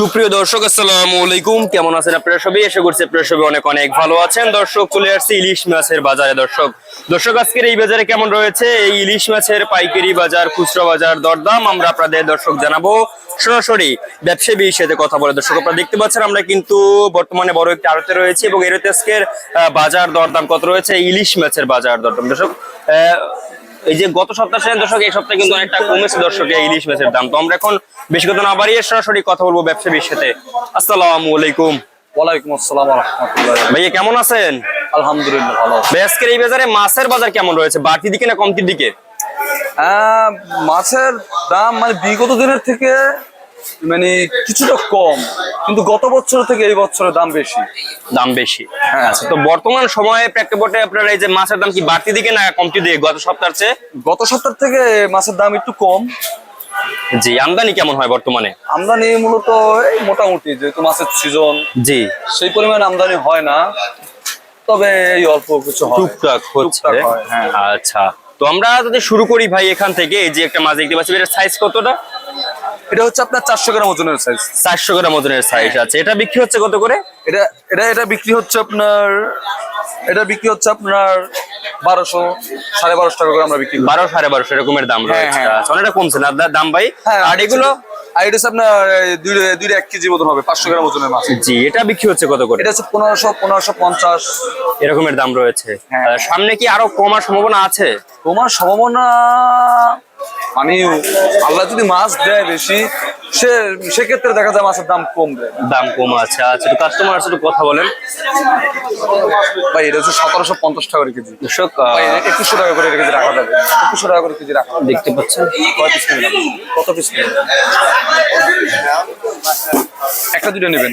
সুপ্রিয় দর্শক, আসসালামু আলাইকুম। কেমন আছেন আপনারা সবাই? এসে করছে আপনারা সবাই অনেক অনেক ভালো আছেন। দর্শক, চলে আসছে ইলিশ মাছের বাজারে। দর্শক দর্শক, আজকের এই বাজারে কেমন রয়েছে? এই ইলিশ মাছের পাইকারি বাজার, খুচরা বাজার, দরদাম আমরা আপনাদের দর্শক জানাব সরাসরি। ব্যবসায়ীর সাথে কথা বলে দর্শক, আপনারা দেখতে পাচ্ছেন আমরা কিন্তু বর্তমানে বড় একটি আড়তে রয়েছে এবং এর আজকের বাজার দরদাম কত রয়েছে? ইলিশ মাছের বাজার দরদাম। দর্শক এই যে গত সপ্তাহ ছিলেন দর্শক এই সপ্তাহে কিন্তু অনেকটা কমেছে দর্শক এই ইলিশ মাছের দাম। তো আমরা এখন বেশি কথা না বাড়িয়ে সরাসরি কথা বলব ব্যবসায়ীর সাথে। আসসালামু আলাইকুম। ওয়ালাইকুম আসসালাম রহমতুল্লাহ ভাইয়া কেমন আছেন? আলহামদুলিল্লাহ ভালো ভাই আজকের এই বাজারে মাছের বাজার কেমন রয়েছে? বাড়তি দিকে না কমতির দিকে? আহ, মাছের দাম মানে বিগত দিনের থেকে মানে কিছুটা কম কিন্তু গত বছর থেকে এই বছরের দাম বেশি। দাম বেশি। আচ্ছা তো বর্তমান সময়ে প্রেক্ষাপটে আপনার এই যে মাছের দাম কি বাড়তি দিকে না কমতি দিকে গত সপ্তাহের চেয়ে? গত সপ্তাহ থেকে মাছের দাম একটু কম। জি আমদানি কেমন হয় বর্তমানে? আমদানি মূলত এই মোটামুটি যেহেতু মাছের সিজন জি। সেই পরিমাণ আমদানি হয় না। তবে এই অল্প কিছু হয়। টুকটাক হচ্ছে। হ্যাঁ। আচ্ছা তো আমরা যদি শুরু করি ভাই এখান থেকে এই যে একটা মাছ দেখতে পাচ্ছি এটার সাইজ কতটা? এটা হচ্ছে আপনার চারশো গ্রাম ওজনের সাইজ চারশো গ্রাম ওজনের সাইজ আছে। এটা বিক্রি হচ্ছে কত করে? এটা এটা এটা বিক্রি হচ্ছে আপনার এটা বিক্রি হচ্ছে আপনার বারোশো সাড়ে বারোশো টাকা করে আমরা বিক্রি বারো সাড়ে বারোশো এরকমের দাম হ্যাঁ, রয়েছে। হ্যাঁ। আচ্ছা, অনেকটা কমছে না? দাম ভাই? হ্যাঁ আর এগুলো? আর এটা আপনার দুই এক কেজি মতন হবে পাঁচশো গ্রাম ওজনের মাছ। জি এটা বিক্রি হচ্ছে কত করে? এটা হচ্ছে পনেরোশো পনেরোশো পঞ্চাশ। এরকমের দাম রয়েছে। হ্যাঁ। সামনে কি আরও কমার সম্ভাবনা আছে? তোমার সম্ভাবনা মানে আল্লাহ যদি মাছ দেয় বেশি সে সেক্ষেত্রে দেখা যায় মাছের দাম কমবে। দাম কম আছে। আচ্ছা একটু কাস্টমার আছে একটু কথা বলেন। ভাই এটা হচ্ছে সতেরোশো পঞ্চাশ টাকা করে কেজি। আহ, একুশশো টাকা করে কেজি রাখা যাবে। একুশশো টাকা করে কেজি রাখা দেখতে পাচ্ছেন? কয় পিস নেবেন? কত পিস নেবেন? একটা দুটো নেবেন।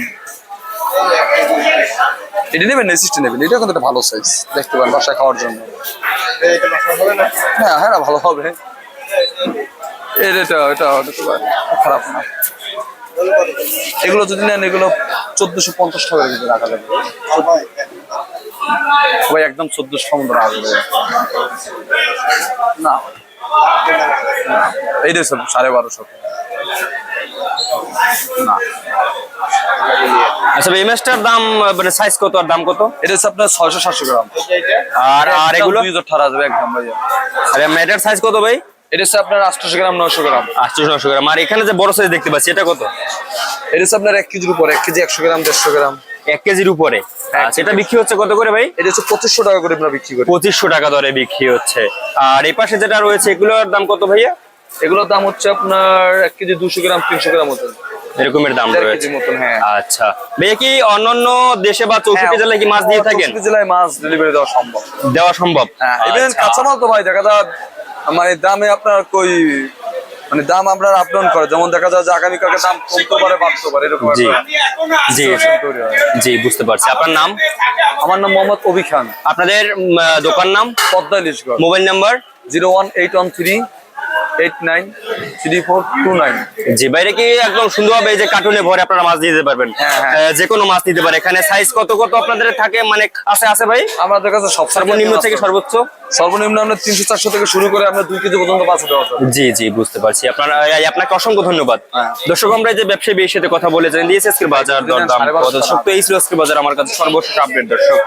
এটা নেবেন নেসিসটা নেবেন? এটা কিন্তু একটা ভালো সাইজ দেখতে পারেন বাসায় খাওয়ার জন্য। হ্যাঁ হ্যাঁ ভালো হবে। এটা এটা এটা খারাপ না। এগুলো যদি নেন এগুলো চোদ্দশো পঞ্চাশ টাকা কেজি রাখা যাবে। ভাই একদম চোদ্দশো সমুদ্র রাখা যাবে। না। এই রেছে সাড়ে বারোশো না। আচ্ছা এই মাছটার দাম মানে সাইজ কত আর দাম কত? এটা হচ্ছে আপনার ছয়শো সাতশো গ্রাম। আর আর এগুলো? দুই হাজার ঠারা যাবে একদম ভাইয়া। আর ম্যাটার সাইজ কত ভাই? এটা হচ্ছে আপনার আটশোশো গ্রাম নশো গ্রাম। আটশো নশো গ্রাম। আর এখানে যে বড় সাইজ দেখতে পাচ্ছি এটা কত? এটা হচ্ছে আপনার এক কেজির উপর এক কেজি একশো গ্রাম দেড়শো গ্রাম। এক কেজির উপরে। এটা বিক্রি হচ্ছে কত করে ভাই? এটা হচ্ছে পঁচিশশো টাকা করে আমরা বিক্রি করি। পঁচিশশো টাকা দরে বিক্রি হচ্ছে। আর এই পাশে যেটা রয়েছে এগুলোর দাম কত ভাইয়া? এগুলোর দাম হচ্ছে আপনার এক কেজি দুশো গ্রাম তিনশো গ্রাম মতন। এরকমের দাম রয়েছে। হ্যাঁ। আচ্ছা। ভাইয়া কি অন্যান্য দেশে বা চৌষট্টি জেলায় কি মাছ দিয়ে থাকেন? জেলায় মাছ ডেলিভারি দেওয়া সম্ভব। দেওয়া সম্ভব। হ্যাঁ আচ্ছা। কাঁচামাল তো ভাই দেখা যায় মানে দামে আপনার কই মানে দাম আপনার আপডাউন করে। যেমন দেখা যায় যে আগামীকালকে দাম কমতে পারে বাড়তে পারে এরকম জি। জি। জি বুঝতে পারছি। আপনার নাম? আমার নাম মোহাম্মদ অবি খান। আপনাদের দোকান নাম? Padma mobile number? Zero one eight one three জি বাইরে কি একদম সুন্দরভাবে এই যে কার্টুনে ভরে আপনারা মাছ দিতে পারবেন? হ্যাঁ, হ্যাঁ। যে কোনো মাছ নিতে পারে। এখানে সাইজ কত কত আপনাদের থাকে? মানে আছে আছে ভাই? আমাদের কাছে সব সর্বনিম্ন থেকে সর্বোচ্চ? সর্বনিম্ন আমরা তিনশো চারশো থেকে শুরু করে আমরা দুই কেজি পর্যন্ত মাছ জি জি বুঝতে পারছি। আপনার আপনাকে অসংখ্য ধন্যবাদ। হ্যাঁ। দর্শক আমরা এই যে ব্যবসায়ী সাথে কথা বলে জানেন দিয়েছে আজকের বাজার দরদাম। সাড়ে বারোশো কত এই ছিল আজকের বাজার আমার কাছে সর্বশেষ আপডেট দর্শক।